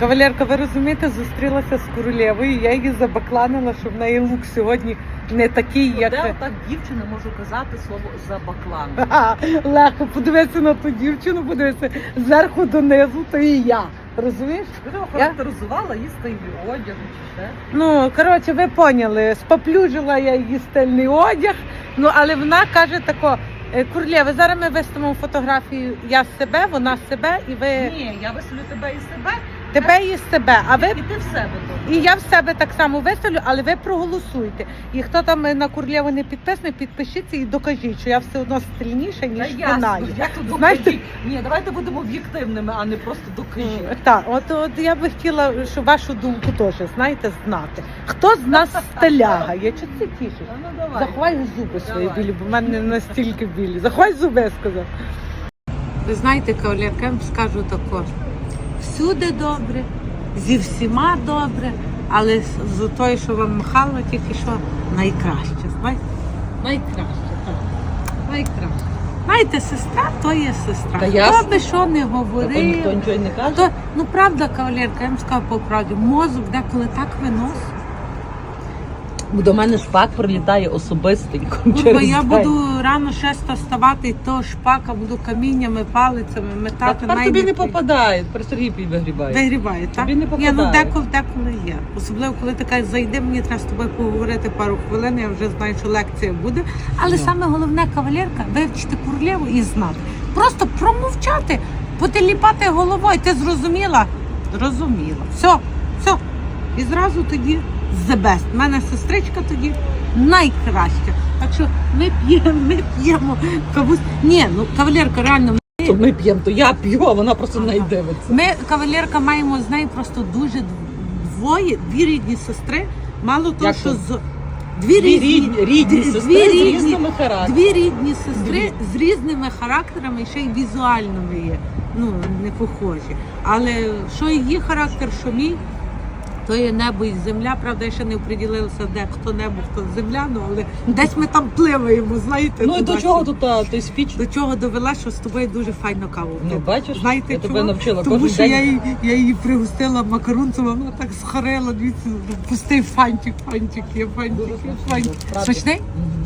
Кавалерка, ви розумієте, зустрілася з королевою, я її забакланила, що в неї лук сьогодні не такий, як. Де так дівчина можу казати слово забаклан? Ха, Легко, подивися на ту дівчину, подивися зверху донизу, то і я. Розумієш? Його характеризувала її стилі одягу чи ще? Ну, коротше, ви поняли, споплюжила я її стильний одяг. Ну, але вона каже тако, «Е, Курлєва, зараз ми виставимо фотографію я себе, вона себе, і ви Ні, я виселю тебе і себе, тебе і себе. А ви і ти в себе тут. І я в себе так само виставлю, але ви проголосуйте. І хто там на Курлєву не підписаний, підпишіться і докажіть, що я все одно стильніша, Та ніж ясно, вона. є. як тут Знаєте- докажіть? Ні, давайте будемо об'єктивними, а не просто докажіть. Так, от, от я би хотіла, щоб вашу думку теж, знаєте, знати. Хто з нас стиляга? Я чого це тішиш? Та ну давай. Заховай зуби свої Давай. білі, бо в мене настільки білі. Заховай зуби, я сказав. Ви знаєте, кавалерка, я вам скажу також. Всюди добре, зі всіма добре, але з- тої, що вам махало, тільки що найкраще. Знаєте? Найкраще, так. Найкраще. Знаєте, сестра то є сестра. Та Хто би що не Та говорив. ніхто нічого й не каже. То, ну правда, кавалерка, я вам скажу по правді, мозок деколи так виносить. До мене шпак прилітає особистенько. Через я буду рано шеста вставати, і то шпака буду каміннями, палицями Та метати. тепер навіть тобі не попадає, тепер Сергій вигрібає. Вигрібає, так? Тобі не ну попадає. деколи, деколи є. Особливо, коли ти кажеш, зайди, мені треба з тобою поговорити пару хвилин, я вже знаю, що лекція буде. Але Ну. саме головне, кавалерка, вивчити курлєву і знати. Просто промовчати, потеліпати головою. Ти зрозуміла? Зрозуміла. Все, все. І зразу тоді the best. У мене сестричка тоді найкраща. Так що ми п'ємо, ми п'ємо кавусь. Ні, ну кавалерка, реально. То ми п'ємо, то я п'ю, а вона просто не дивиться. Ми, кавалерка, маємо з нею просто дуже двоє, дві рідні сестри. Мало того, Як що з дві, Дві рідні, рідні дві сестри з різними характерами. Дві рідні сестри Дві. з різними характерами, і ще й візуальними є. Ну, не похожі. Але що її характер, що мій, то є небо і земля. Правда, я ще не оприділилася, де хто небо, хто земля, ну але десь ми там пливаємо, знаєте. Ну і до чого тут а, той спіч? До чого довела, що з тобою дуже файно каву. Ну, бачиш, Знаєте, я чого? тебе навчила Тому кожен що день. я її, я її пригостила макарунцем, а вона так схарила, дивіться, пустий фантик, фантик, є фантик, є фантик. правда. Смачний?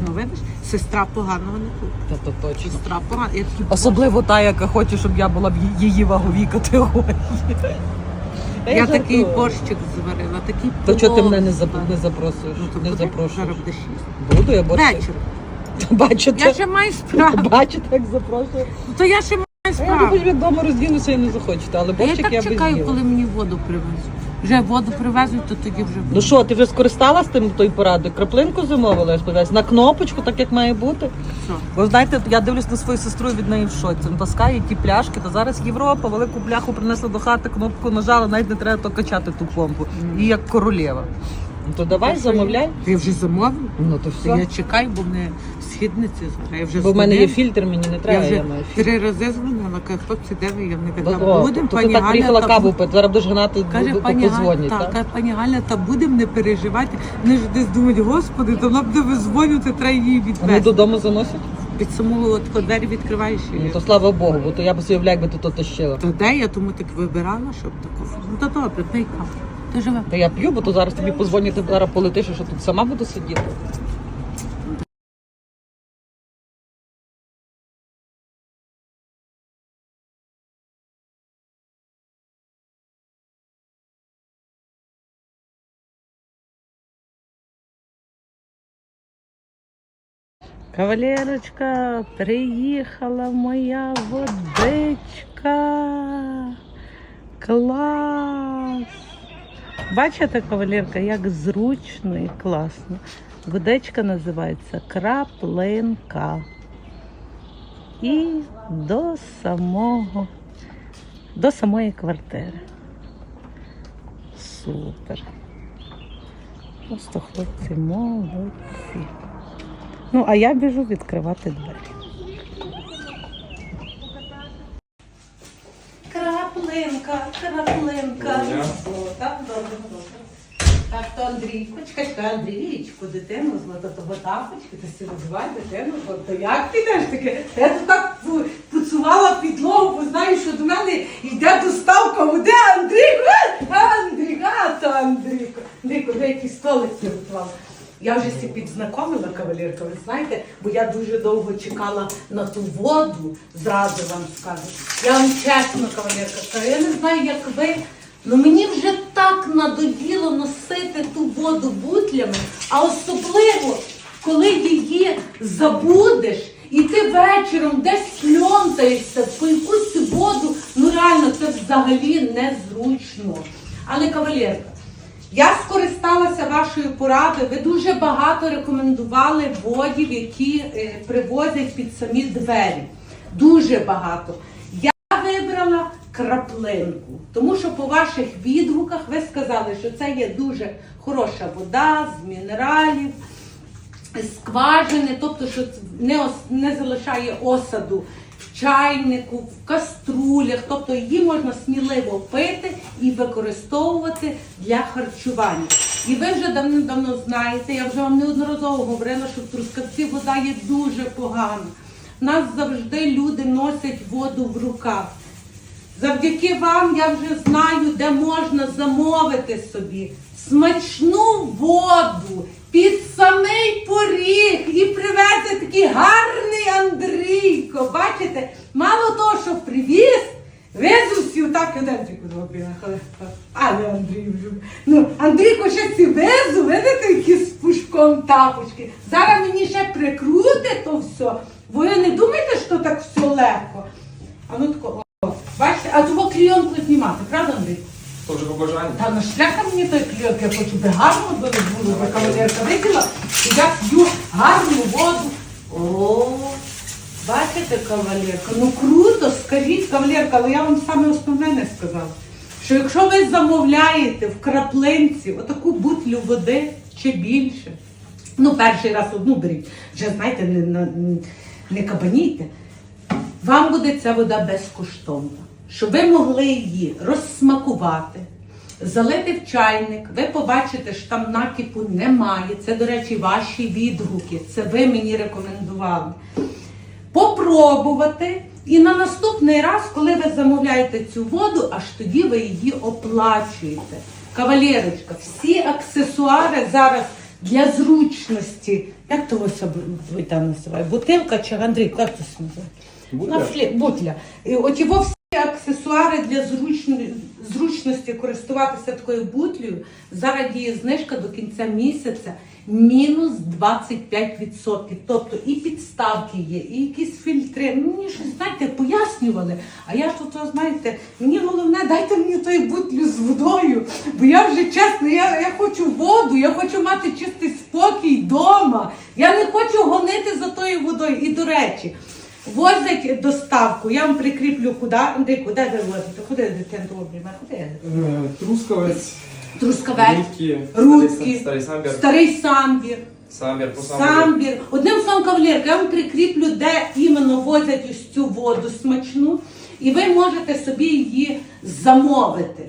Ну, видиш, сестра поганого не тут. Та то точно. Сестра погана. Я такі, Особливо та, яка хоче, щоб я була в її ваговій категорії. Я, жартую. такий борщик зварила, такий То чого ти мене не, зап... не запросуєш? Ну, не запрошуєш. Зараз буде шість. Буду я борщик. Вечір. Бачите? Я ще маю справу. Бачите, як запрошую. То я ще маю справу. Я думаю, вдома роздінуся і не захочете, але Я борщик так я би чекаю, коли мені воду привезуть. Вже воду привезуть, то тоді вже буде. Ну що, ти вже скористалась тим той порадою? Краплинку замовила, я сподіваюся, на кнопочку, так як має бути. Що? Ви знаєте, я дивлюсь на свою сестру і від неї в шоці. Ну, Таскає ті пляшки, то зараз Європа, велику пляху принесла до хати, кнопку нажала, навіть не треба то качати ту помпу. І як королева. Ну то давай замовляй. Ти вже замовив? Ну то То я чекаю, бо мене східниці. Я вже Бо в мене є фільтр, мені не Я треба, вже я маю фільтр. три рази дзвонила, кажу, хлопці, де ви? Я не О, казала, будемо, то ти пані так Галя. приїхала та каву пити, зараз будеш гнати, Каже, пані Галя, позвонять, так, так? каже, пані Галя, та будемо не переживати. Вони ж десь думають, господи, то вона буде визвонювати, треба її Вони відвезти. додому заносять? Самого от двері відкриваєш і... Ну то слава Богу, бо то я б собі уявляю, якби ти то тащила. То де я тому так вибирала, щоб таку. Ну то добре, пий каву. Ти живе. Та я п'ю, бо то зараз тобі позвонять, ти зараз полетиш, і що тут сама буду сидіти. Кавалерочка, приїхала моя водичка. Клас! Бачите, кавалерка, як зручно і класно. Водичка називається краплинка. І до самого, до самої квартири. Супер. Просто хлопці молодці. Ну, а я біжу відкривати двері. Краплинка, краплинка. О, так, добре, добре. Так, то Андрійко, чекай, чекай, Андрійчику, дитину, злата того тапочки, ти си розвивай дитину, бо то як підеш таке? Я тут так пу- підлогу, бо знаю, що до мене йде доставка, де Андрійко? Е, а, Андрійко, то Андрійко. Андрійко, де столиці столик готувала? Я вже всі підзнакомила кавалерка, ви знаєте, бо я дуже довго чекала на ту воду, зразу вам скажу. Я вам чесно, кавалерка, скажу, я не знаю, як ви. Ну мені вже так надоїло носити ту воду бутлями, а особливо, коли її забудеш, і ти вечором десь пльонтаєшся по якусь воду, ну реально це взагалі незручно. Але кавалерка, я скористалася вашою порадою. Ви дуже багато рекомендували водів, які е, привозять під самі двері. Дуже багато. Я вибрала краплинку, тому що по ваших відгуках ви сказали, що це є дуже хороша вода з мінералів, скважини, тобто, що не, не залишає осаду чайнику, в каструлях, тобто її можна сміливо пити і використовувати для харчування. І ви вже давно-давно знаєте, я вже вам неодноразово говорила, що в Трускавці вода є дуже погана. Нас завжди люди носять воду в руках. Завдяки вам я вже знаю, де можна замовити собі смачну воду під самий поріг і привезе такий гарний Андрійко. Бачите, мало того, що привіз, везу всі отак і Андрійку зробила. Але Андрій вже. Ну, Андрійко ще ці везу, видите, які з пушком тапочки. Зараз мені ще прикрути то все. Ви не думаєте, що так все легко? А ну тако, о, бачите, а того клійонку знімати, правда, Андрій? То вже побажання. Та на шляха мені той кльок, я хочу би гарно було було, би кавалерка виділа, і я п'ю гарну воду. О, бачите, кавалерка, ну круто, скажіть, кавалерка, але я вам саме основне не сказала. Що якщо ви замовляєте в краплинці отаку бутлю води чи більше, ну перший раз одну беріть, вже знаєте, не, не, кабанійте, вам буде ця вода безкоштовна, щоб ви могли її розсмакувати, залити в чайник. Ви побачите, що там накипу немає. Це, до речі, ваші відгуки. Це ви мені рекомендували. Попробувати. І на наступний раз, коли ви замовляєте цю воду, аж тоді ви її оплачуєте. Кавалерочка, всі аксесуари зараз для зручності. Як того себе там називає? Бутилка чи Андрій, як це називає? Бутля. От його всі аксесуари для зручності користуватися такою бутлею. Зараз діє знижка до кінця місяця мінус 25%. Тобто і підставки є, і якісь фільтри. Ну, Мені щось, знаєте, пояснювали. А я ж тут, знаєте, мені головне, дайте мені той бутлю з водою. Бо я вже чесно, я, я хочу воду, я хочу мати чистий спокій вдома. Я не хочу гонити за тою водою. І до речі. Возять доставку, я вам прикріплю куди. Куди ви возите? Куди дитину обріме? Куди? Е, Трускавець. Трускавець, Рудки. Рудки, Старий самбір. старий самбір, Самбір. По самбіру. самбір. Одним словом, кавалерка, я вам прикріплю, де іменно возять ось цю воду смачну, і ви можете собі її замовити.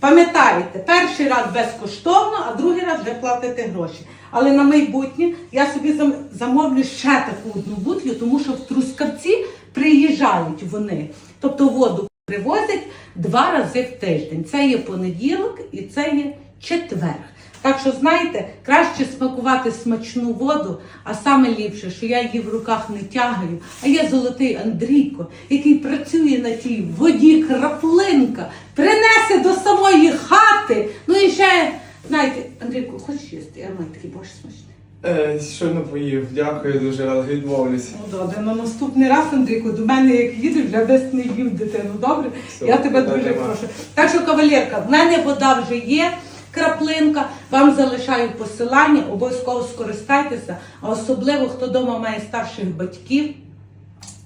Пам'ятаєте, перший раз безкоштовно, а другий раз вже платите гроші. Але на майбутнє я собі зам- замовлю ще таку одну бутлю, тому що в Трускавці приїжджають вони. Тобто воду привозять два рази в тиждень. Це є понеділок і це є четвер. Так що, знаєте, краще смакувати смачну воду, а саме ліпше, що я її в руках не тягаю, а є золотий Андрійко, який працює на тій воді краплинка, принесе до самої хати. Ну і ще, знаєте, Андрійко, хочеш їсти? Я маю такий борщ смачний. Е, Щойно поїв. Дякую дуже, але відмовлюсь. Ну добре, на наступний раз, Андрійко, до мене як їдеш, вже десь не їв дитину. Добре? Все, Я тебе питань дуже нема. прошу. Так що, кавалерка, в мене вода вже є. Краплинка, вам залишаю посилання, обов'язково скористайтеся, а особливо хто вдома має старших батьків,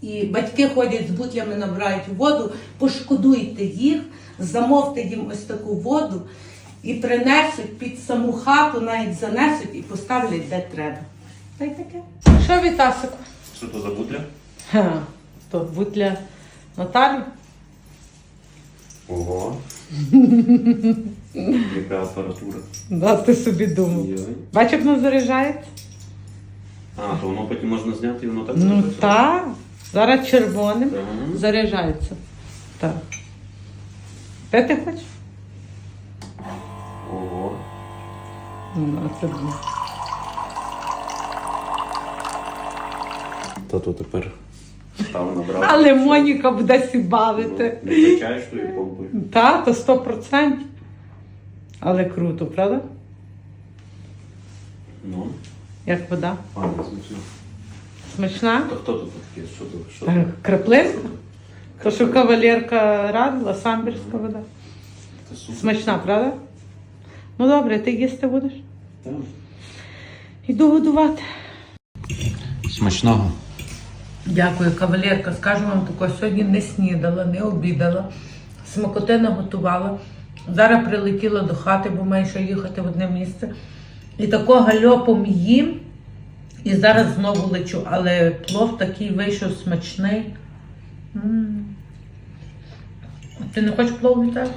і батьки ходять з бутлями, набирають воду, пошкодуйте їх, замовте їм ось таку воду і принесуть під саму хату, навіть занесуть і поставлять де треба. Та й таке. Що Вітасику? Що то за бутля? Ха, то бутля Наталі. Ого. Яка апаратура. Да, ти собі думав. Бачиш, як воно заряджається? А, то воно потім можна зняти і воно так Ну буде так. Зараз червоним Так. заряджається. Так. Де ти хочеш? Ого. Ну, це було. Та то тепер став набрав. Але Моніка буде сі бавити. Ну, Не качаєш тою помпою. Та, то 100%. Але круто, правда? Ну, Як вода. пане, це Смачна? То хто тут таке? Що тут? Що тут? Краплинка? То, що кавалерка радила, самбірська вода. Це супер. Смачна, правда? Ну добре, ти їсти будеш? Так. Іду годувати. Смачного. Дякую, кавалерка. Скажу вам тако, сьогодні не снідала, не обідала, смакотина готувала. Зараз прилетіла до хати, бо маю ще їхати в одне місце. І тако гальопом їм. І зараз знову лечу. Але плов такий вийшов смачний. М. Ти не хочеш плов Віталій?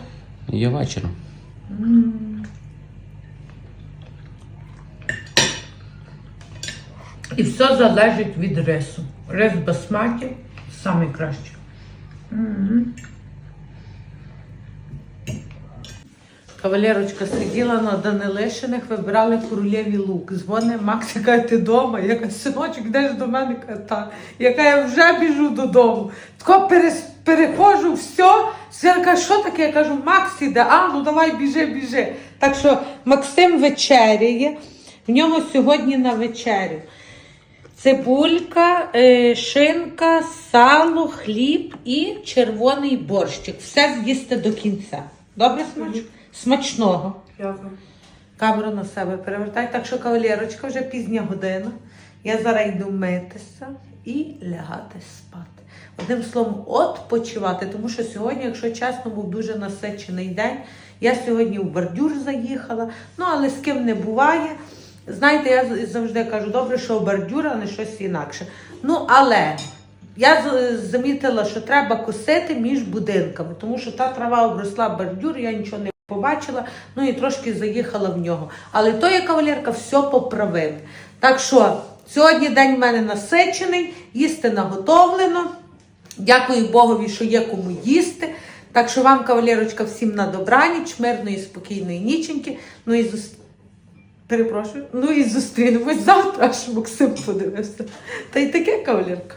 Є вечором. І все залежить від рису. Рис басматі найкращий. Кавалерочка сиділа на Данилишиних, вибирали королєві лук. Дзвони Макс, яка ти вдома? Я кажу, синочок, йдеш до мене? Каже, так. Яка я вже біжу додому. Тако перехожу, все. Свята каже, що таке? Я кажу, Макс іде, а ну давай біжи, біжи. Так що Максим вечеряє. В нього сьогодні на вечерю. Цибулька, е, шинка, сало, хліб і червоний борщик. Все з'їсти до кінця. Добре смач? Смачного. Дякую. Камеру на себе перевертай. Так що, кавалерочка, вже пізня година. Я зараз йду митися і лягати спати. Одним словом, отпочивати, тому що сьогодні, якщо чесно, був дуже насичений день. Я сьогодні в бордюр заїхала, ну але з ким не буває. Знаєте, я завжди кажу, добре, що бордюр, а не щось інакше. Ну, але я замітила, що треба косити між будинками, тому що та трава обросла бордюр, я нічого не побачила, ну і трошки заїхала в нього. Але то є кавалерка все поправив. Так що сьогодні день в мене насичений, їсти наготовлено. Дякую Богові, що є кому їсти. Так що вам, кавалерочка, всім на добраніч, мирної, спокійної ніченьки. Ну і зус... Перепрошую. Ну і зустрінемось завтра, аж Максим подивився. Та й таке кавалерка.